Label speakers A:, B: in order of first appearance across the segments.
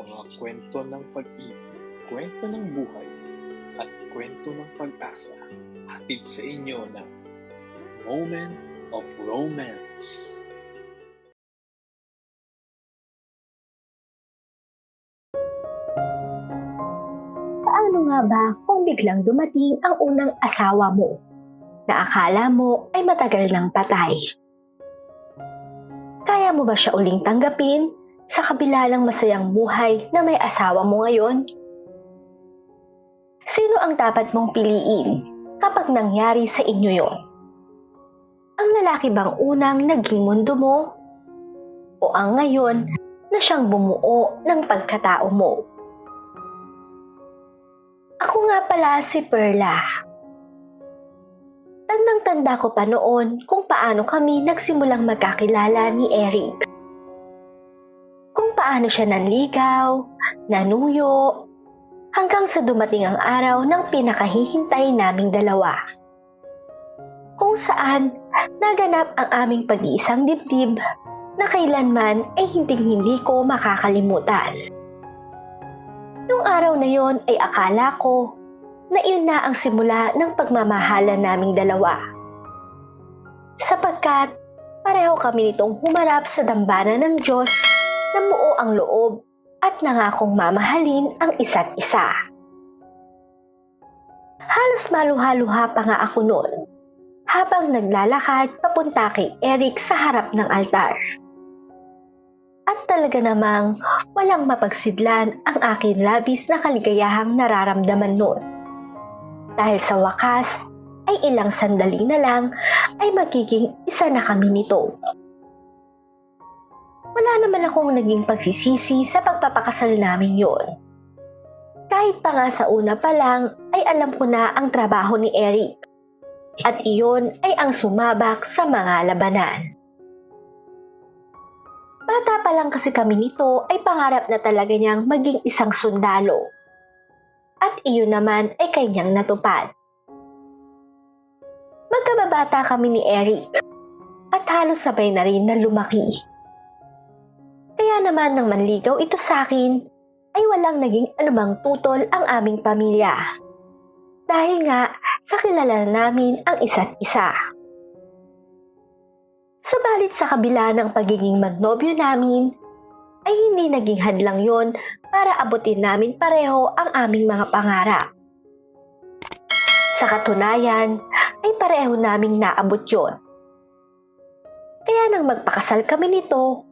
A: mga kwento ng pag-ibig, kwento ng buhay, at kwento ng pag-asa hatid sa inyo ng Moment of Romance.
B: Paano nga ba kung biglang dumating ang unang asawa mo na akala mo ay matagal nang patay? Kaya mo ba siya uling tanggapin sa kabila ng masayang buhay na may asawa mo ngayon? Sino ang dapat mong piliin kapag nangyari sa inyo yon? Ang lalaki bang unang naging mundo mo? O ang ngayon na siyang bumuo ng pagkatao mo? Ako nga pala si Perla. Tandang-tanda ko pa noon kung paano kami nagsimulang magkakilala ni Eric. Paano siya nanligaw, nanuyo, hanggang sa dumating ang araw ng pinakahihintay naming dalawa. Kung saan naganap ang aming pag-iisang dibdib na kailanman ay hinding-hindi ko makakalimutan. Nung araw na yon ay akala ko na iyon na ang simula ng pagmamahalan naming dalawa. Sapagkat pareho kami nitong humarap sa dambana ng Diyos na buo ang loob at nangakong mamahalin ang isa't isa. Halos maluha-luha pa nga ako noon habang naglalakad papunta kay Eric sa harap ng altar. At talaga namang walang mapagsidlan ang akin labis na kaligayahang nararamdaman noon. Dahil sa wakas, ay ilang sandali na lang ay magiging isa na kami nito. Wala naman akong naging pagsisisi sa pagpapakasal namin yon. Kahit pa nga sa una pa lang ay alam ko na ang trabaho ni Eric. At iyon ay ang sumabak sa mga labanan. Bata pa lang kasi kami nito ay pangarap na talaga niyang maging isang sundalo. At iyon naman ay kanyang natupad. Magkababata kami ni Eric at halos sabay na rin na lumaki. Kaya naman nang manligaw ito sa akin ay walang naging anumang tutol ang aming pamilya. Dahil nga sa kilala namin ang isa't isa. Subalit sa kabila ng pagiging magnobyo namin, ay hindi naging hadlang yon para abutin namin pareho ang aming mga pangarap. Sa katunayan, ay pareho naming naabot yon. Kaya nang magpakasal kami nito,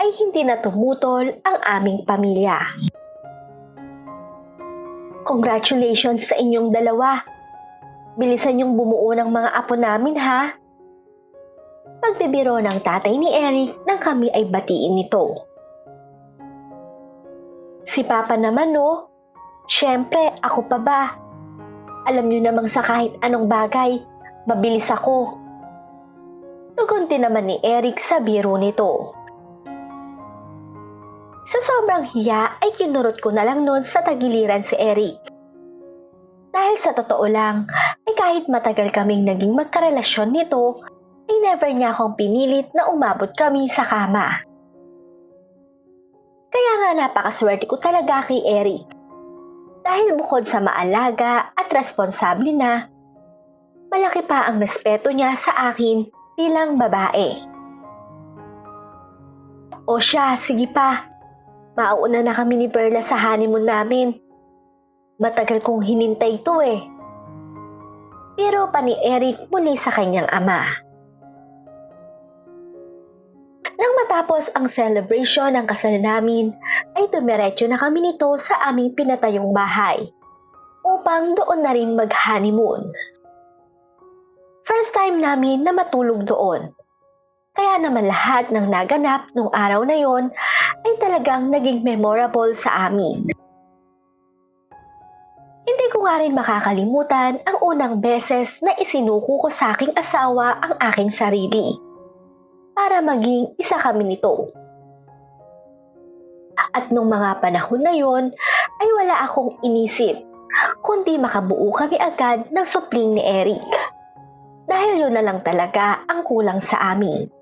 B: ay hindi na tumutol ang aming pamilya. Congratulations sa inyong dalawa. Bilisan yung bumuo ng mga apo namin ha. Pagbibiro ng tatay ni Eric nang kami ay batiin nito. Si Papa naman no, syempre ako pa ba? Alam niyo namang sa kahit anong bagay, mabilis ako. Tugon din naman ni Eric sa biro nito. Sa sobrang hiya ay kinurot ko na lang noon sa tagiliran si Eric. Dahil sa totoo lang, ay kahit matagal kaming naging magkarelasyon nito, ay never niya akong pinilit na umabot kami sa kama. Kaya nga napakaswerte ko talaga kay Eric. Dahil bukod sa maalaga at responsable na, malaki pa ang respeto niya sa akin bilang babae. O siya, sige pa. Mauuna na kami ni Perla sa honeymoon namin. Matagal kong hinintay ito eh. Pero pa ni Eric muli sa kanyang ama. Nang matapos ang celebration ng kasal namin, ay dumiretso na kami nito sa aming pinatayong bahay upang doon na rin mag-honeymoon. First time namin na matulog doon. Kaya naman lahat ng naganap nung araw na yon ay talagang naging memorable sa amin. Hindi ko nga rin makakalimutan ang unang beses na isinuko ko sa aking asawa ang aking sarili para maging isa kami nito. At nung mga panahon na yon ay wala akong inisip kundi makabuo kami agad ng supling ni Eric. Dahil yun na lang talaga ang kulang sa amin.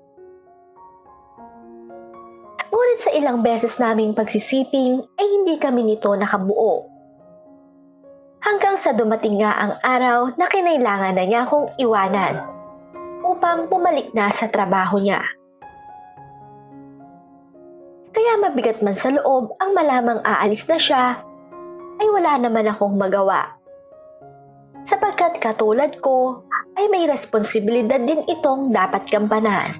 B: Ngunit sa ilang beses naming pagsisiping ay hindi kami nito nakabuo. Hanggang sa dumating nga ang araw na kinailangan na niya akong iwanan upang bumalik na sa trabaho niya. Kaya mabigat man sa loob ang malamang aalis na siya, ay wala naman akong magawa. Sapagkat katulad ko, ay may responsibilidad din itong dapat gampanan.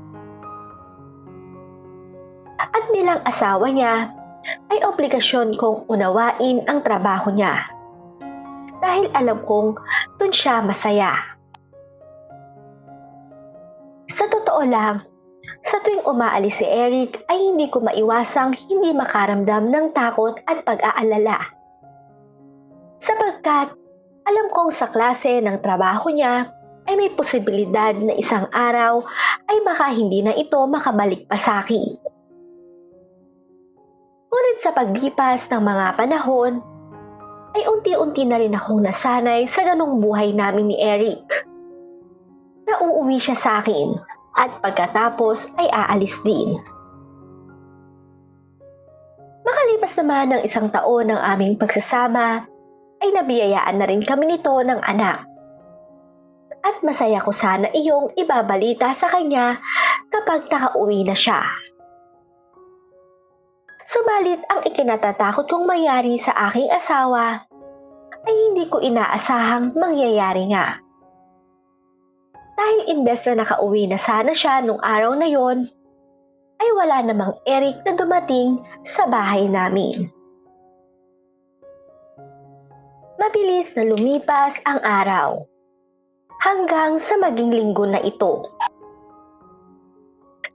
B: Bilang asawa niya, ay obligasyon kong unawain ang trabaho niya. Dahil alam kong dun siya masaya. Sa totoo lang, sa tuwing umaalis si Eric ay hindi ko maiwasang hindi makaramdam ng takot at pag-aalala. Sapagkat alam kong sa klase ng trabaho niya ay may posibilidad na isang araw ay baka hindi na ito makabalik pa sa akin. Ngunit sa paglipas ng mga panahon, ay unti-unti na rin akong nasanay sa ganong buhay namin ni Eric. Nauuwi siya sa akin at pagkatapos ay aalis din. Makalipas naman ng isang taon ng aming pagsasama, ay nabiyayaan na rin kami nito ng anak. At masaya ko sana iyong ibabalita sa kanya kapag nakauwi na siya. Subalit ang ikinatatakot kong mangyari sa aking asawa ay hindi ko inaasahang mangyayari nga. Dahil imbes na nakauwi na sana siya nung araw na yon, ay wala namang Eric na dumating sa bahay namin. Mabilis na lumipas ang araw hanggang sa maging linggo na ito.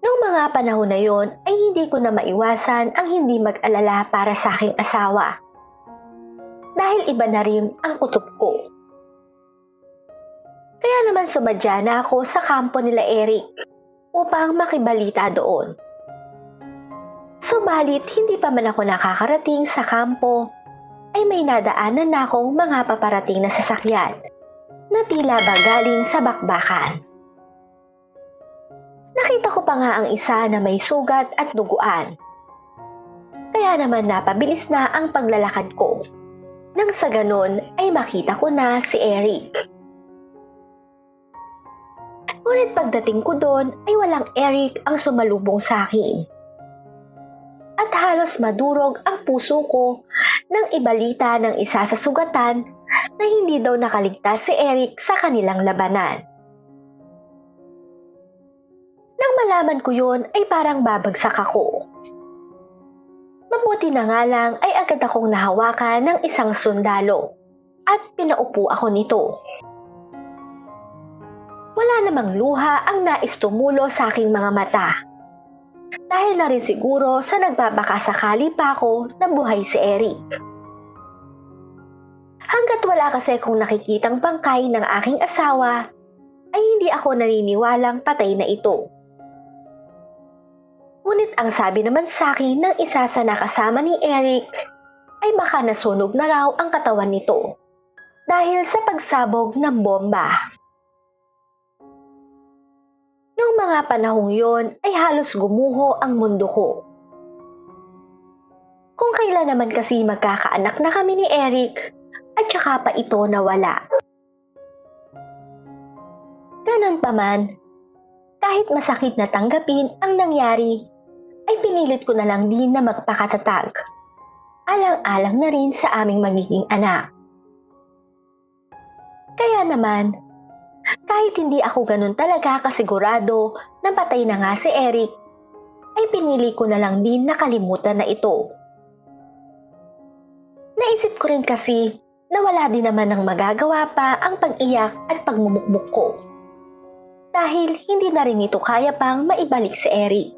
B: Noong mga panahon na yon ay hindi ko na maiwasan ang hindi mag-alala para sa aking asawa. Dahil iba na rin ang kutob ko. Kaya naman sumadya na ako sa kampo nila Eric upang makibalita doon. Subalit hindi pa man ako nakakarating sa kampo ay may nadaanan na akong mga paparating na sasakyan na tila ba galing sa bakbakan. Nakita ko pa nga ang isa na may sugat at duguan. Kaya naman napabilis na ang paglalakad ko. Nang sa ganon ay makita ko na si Eric. Ngunit pagdating ko doon ay walang Eric ang sumalubong sa akin. At halos madurog ang puso ko nang ibalita ng isa sa sugatan na hindi daw nakaligtas si Eric sa kanilang labanan. Nang malaman ko yon ay parang babagsak ako. Mabuti na nga lang ay agad akong nahawakan ng isang sundalo at pinaupo ako nito. Wala namang luha ang nais tumulo sa aking mga mata. Dahil na rin siguro sa nagbabaka sakali pa ako na buhay si Eric. Hanggat wala kasi kung nakikitang bangkay ng aking asawa, ay hindi ako naniniwalang patay na ito. Ngunit ang sabi naman sa akin ng isa sa nakasama ni Eric ay baka nasunog na raw ang katawan nito dahil sa pagsabog ng bomba. Noong mga panahong yon ay halos gumuho ang mundo ko. Kung kailan naman kasi magkakaanak na kami ni Eric at saka pa ito nawala. Ganon pa man, kahit masakit na tanggapin ang nangyari, ay pinilit ko na lang din na magpakatatag. Alang-alang na rin sa aming magiging anak. Kaya naman, kahit hindi ako ganun talaga kasigurado na patay na nga si Eric, ay pinili ko na lang din nakalimutan na ito. Naisip ko rin kasi na wala din naman ng magagawa pa ang pag-iyak at pagmumukmuk ko. Dahil hindi na rin ito kaya pang maibalik si Eric.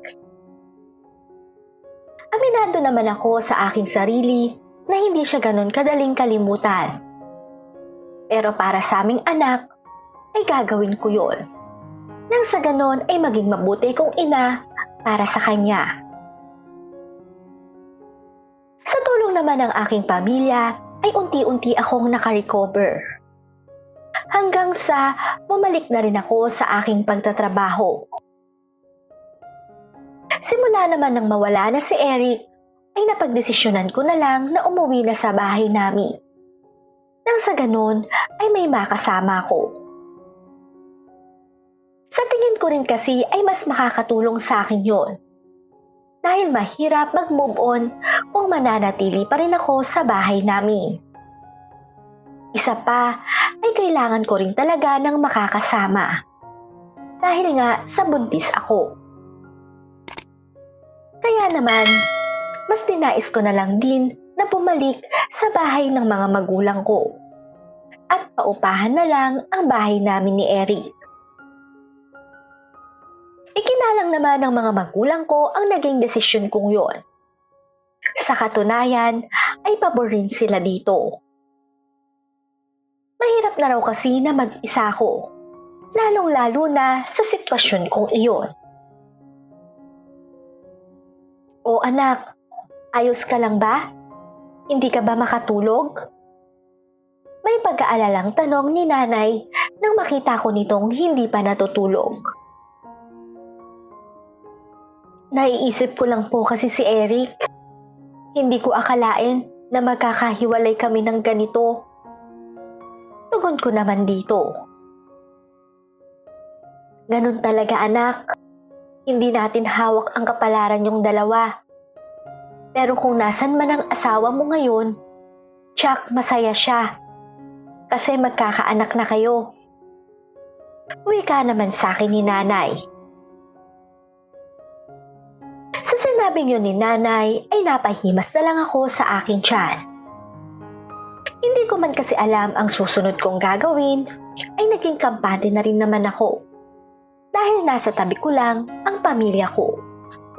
B: Aminado naman ako sa aking sarili na hindi siya ganun kadaling kalimutan. Pero para sa aming anak, ay gagawin ko yon. Nang sa ganon ay maging mabuti kong ina para sa kanya. Sa tulong naman ng aking pamilya ay unti-unti akong nakarecover. Hanggang sa bumalik na rin ako sa aking pagtatrabaho. Simula naman nang mawala na si Eric, ay napagdesisyonan ko na lang na umuwi na sa bahay namin. Nang sa ganun ay may makasama ko. Sa tingin ko rin kasi ay mas makakatulong sa akin yon. Dahil mahirap mag-move on kung mananatili pa rin ako sa bahay namin. Isa pa ay kailangan ko rin talaga ng makakasama. Dahil nga sa buntis ako. Kaya naman, mas dinais ko na lang din na bumalik sa bahay ng mga magulang ko. At paupahan na lang ang bahay namin ni Eric. Ikinalang naman ng mga magulang ko ang naging desisyon kong yon. Sa katunayan, ay pabor rin sila dito. Mahirap na raw kasi na mag-isa ko, lalong-lalo na sa sitwasyon kong iyon. O anak, ayos ka lang ba? Hindi ka ba makatulog? May pag-aalalang tanong ni nanay nang makita ko nitong hindi pa natutulog. Naiisip ko lang po kasi si Eric. Hindi ko akalain na magkakahiwalay kami ng ganito. Tugon ko naman dito. Ganun talaga anak. Hindi natin hawak ang kapalaran yung dalawa. Pero kung nasan man ang asawa mo ngayon, tsak masaya siya. Kasi magkakaanak na kayo. Uwi ka naman sa akin ni nanay. Sa sinabing yun ni nanay ay napahimas na lang ako sa aking tiyan. Hindi ko man kasi alam ang susunod kong gagawin ay naging kampante na rin naman ako. Dahil nasa tabi ko lang ang pamilya ko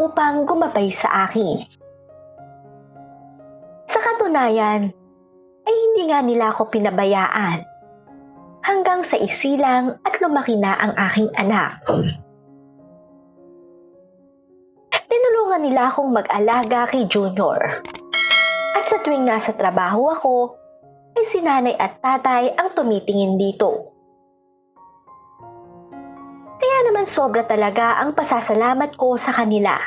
B: upang gumabay sa akin. Sa katunayan, ay hindi nga nila ako pinabayaan hanggang sa isilang at lumaki na ang aking anak. Tinulungan nila akong mag-alaga kay Junior. At sa tuwing nasa trabaho ako, ay si nanay at tatay ang tumitingin dito. Kaya naman sobra talaga ang pasasalamat ko sa kanila.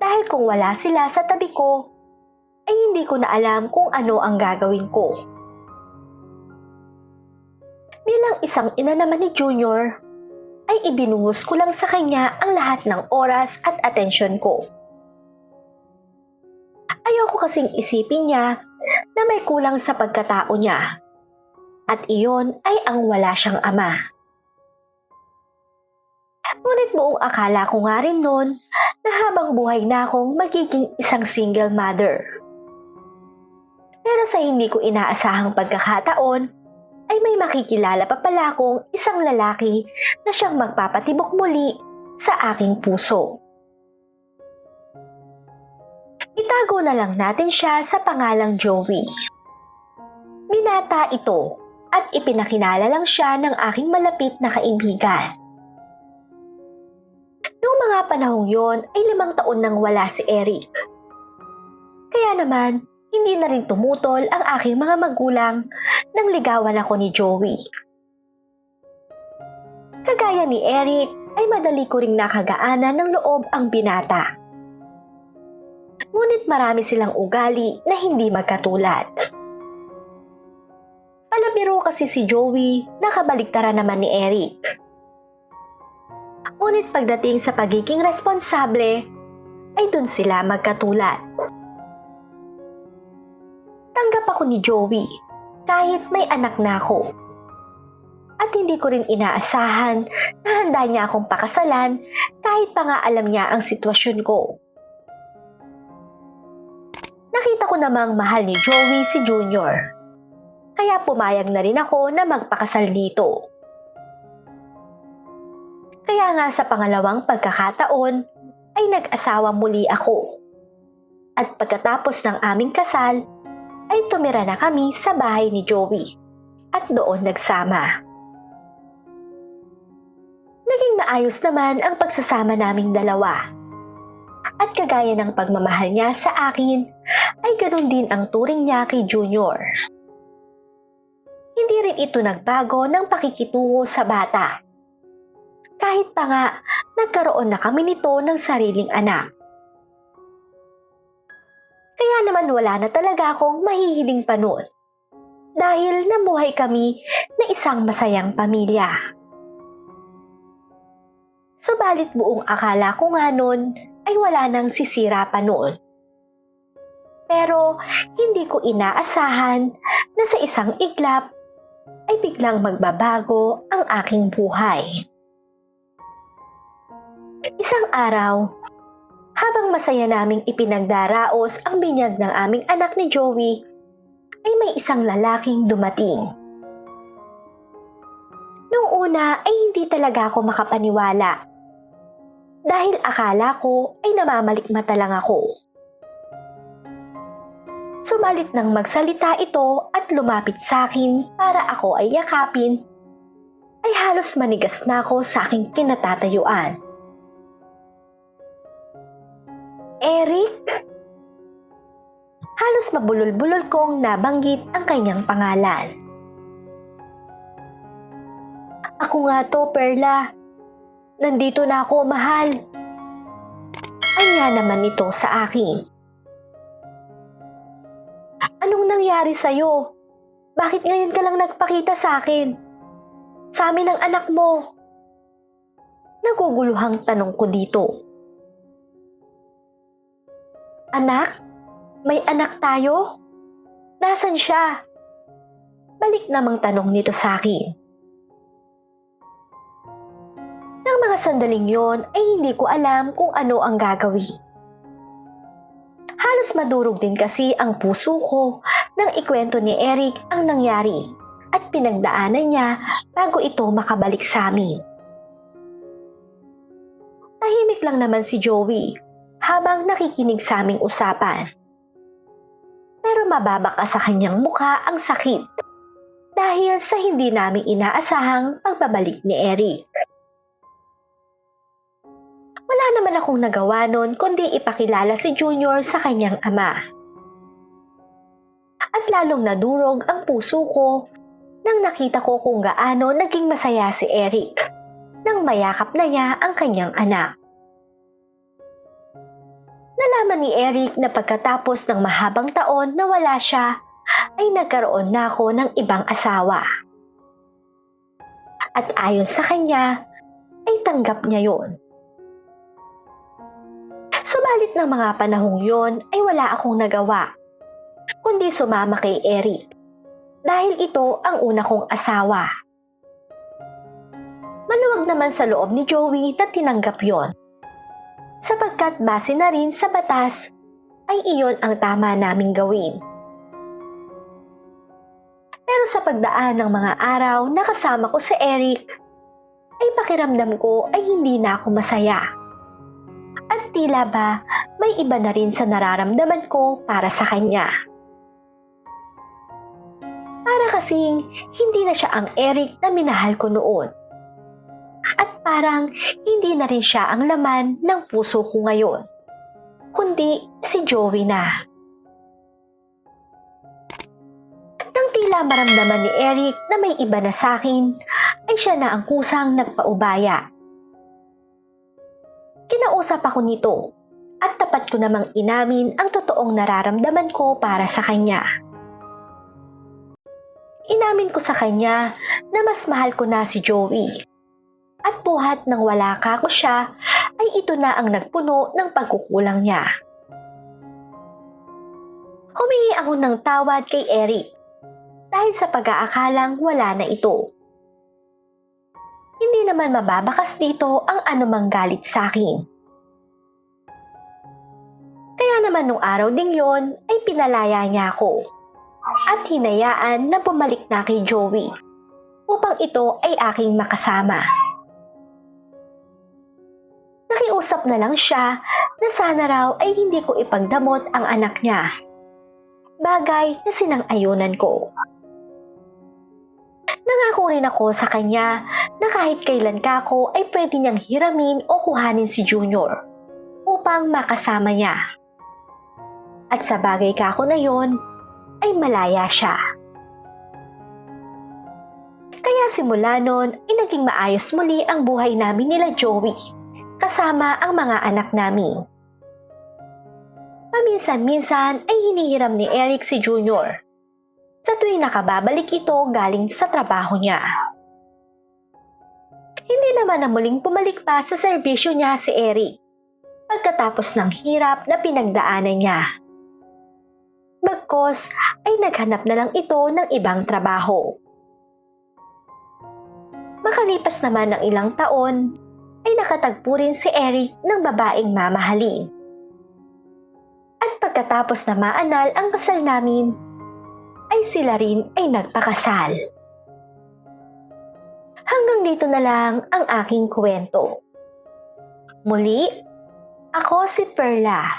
B: Dahil kung wala sila sa tabi ko, ay hindi ko na alam kung ano ang gagawin ko. Bilang isang ina naman ni Junior, ay ibinuhos ko lang sa kanya ang lahat ng oras at atensyon ko. Ayoko kasing isipin niya na may kulang sa pagkatao niya. At iyon ay ang wala siyang ama. Ngunit buong akala ko nga rin noon na habang buhay na akong magiging isang single mother. Pero sa hindi ko inaasahang pagkakataon, ay may makikilala pa pala akong isang lalaki na siyang magpapatibok muli sa aking puso. Itago na lang natin siya sa pangalang Joey. Binata ito at ipinakilala lang siya ng aking malapit na kaibigan. Noong mga panahong yon ay limang taon nang wala si Eric. Kaya naman, hindi na rin tumutol ang aking mga magulang nang ligawan ako ni Joey. Kagaya ni Eric, ay madali ko ring nakagaanan ng loob ang binata. Ngunit marami silang ugali na hindi magkatulad. Palabiro kasi si Joey, nakabaligtara naman ni Eric. Ngunit pagdating sa pagiging responsable, ay dun sila magkatulad. Tanggap ako ni Joey kahit may anak na ako. At hindi ko rin inaasahan na handa niya akong pakasalan kahit pa nga alam niya ang sitwasyon ko. Nakita ko namang mahal ni Joey si Junior. Kaya pumayag na rin ako na magpakasal dito. Kaya nga sa pangalawang pagkakataon ay nag-asawa muli ako. At pagkatapos ng aming kasal, ay tumira na kami sa bahay ni Joey at doon nagsama. Naging maayos naman ang pagsasama naming dalawa. At kagaya ng pagmamahal niya sa akin, ay ganun din ang turing niya kay Junior. Hindi rin ito nagbago ng pakikitungo sa bata. Kahit pa nga nagkaroon na kami nito ng sariling anak. Kaya naman wala na talaga akong mahihiling panood dahil namuhay kami na isang masayang pamilya. Subalit buong akala ko nga nun ay wala nang sisira pa noon. Pero hindi ko inaasahan na sa isang iglap ay biglang magbabago ang aking buhay. Isang araw, habang masaya naming ipinagdaraos ang binyag ng aming anak ni Joey, ay may isang lalaking dumating. Noong una ay hindi talaga ako makapaniwala. Dahil akala ko ay namamalikmata lang ako. Sumalit nang magsalita ito at lumapit sa akin para ako ay yakapin, ay halos manigas na ako sa aking kinatatayuan. Eric? Halos mabulol-bulol kong nabanggit ang kanyang pangalan. Ako nga to, Perla. Nandito na ako, mahal. Anya naman ito sa akin. Anong nangyari sa'yo? Bakit ngayon ka lang nagpakita sa akin? Sa amin ang anak mo. Naguguluhang tanong ko dito. Anak? May anak tayo? Nasaan siya? Balik namang tanong nito sa akin. Nang mga sandaling yon ay hindi ko alam kung ano ang gagawin. Halos madurog din kasi ang puso ko nang ikwento ni Eric ang nangyari at pinagdaanan niya bago ito makabalik sa amin. Tahimik lang naman si Joey habang nakikinig sa aming usapan. Pero mababaka sa kanyang mukha ang sakit dahil sa hindi namin inaasahang pagbabalik ni Eric. Wala naman akong nagawa nun kundi ipakilala si Junior sa kanyang ama. At lalong nadurog ang puso ko nang nakita ko kung gaano naging masaya si Eric nang mayakap na niya ang kanyang anak. Nalaman ni Eric na pagkatapos ng mahabang taon na wala siya, ay nagkaroon na ako ng ibang asawa. At ayon sa kanya, ay tanggap niya yon. Subalit ng mga panahong yon ay wala akong nagawa, kundi sumama kay Eric dahil ito ang una kong asawa. Maluwag naman sa loob ni Joey na tinanggap yon sapagkat base na rin sa batas ay iyon ang tama naming gawin. Pero sa pagdaan ng mga araw na kasama ko si Eric, ay pakiramdam ko ay hindi na ako masaya. At tila ba may iba na rin sa nararamdaman ko para sa kanya. Para kasing hindi na siya ang Eric na minahal ko noon. Parang hindi na rin siya ang laman ng puso ko ngayon, kundi si Joey na. Nang tila maramdaman ni Eric na may iba na sa akin, ay siya na ang kusang nagpaubaya. Kinausap ako nito at tapat ko namang inamin ang totoong nararamdaman ko para sa kanya. Inamin ko sa kanya na mas mahal ko na si Joey. At buhat ng wala ka ko siya, ay ito na ang nagpuno ng pagkukulang niya. Humingi ako ng tawad kay Eric dahil sa pag-aakalang wala na ito. Hindi naman mababakas dito ang anumang galit sa akin. Kaya naman nung araw ding yon ay pinalaya niya ako at hinayaan na bumalik na kay Joey upang ito ay aking makasama. Nakiusap na lang siya na sana raw ay hindi ko ipagdamot ang anak niya. Bagay na sinang-ayunan ko. Nangako rin ako sa kanya na kahit kailan ka ako ay pwede niyang hiramin o kuhanin si Junior upang makasama niya. At sa bagay ka ako na yon, ay malaya siya. Kaya simula noon ay naging maayos muli ang buhay namin nila Joey kasama ang mga anak namin. Paminsan-minsan ay hinihiram ni Eric si Junior. Sa tuwing nakababalik ito galing sa trabaho niya. Hindi naman na muling pumalik pa sa serbisyo niya si Eric pagkatapos ng hirap na pinagdaanan niya. Bagkos ay naghanap na lang ito ng ibang trabaho. Makalipas naman ng ilang taon, nakatagpo rin si Eric ng babaeng mamahalin. At pagkatapos na maanal ang kasal namin, ay sila rin ay nagpakasal. Hanggang dito na lang ang aking kwento. Muli, ako si Perla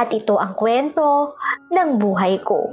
B: at ito ang kwento ng buhay ko.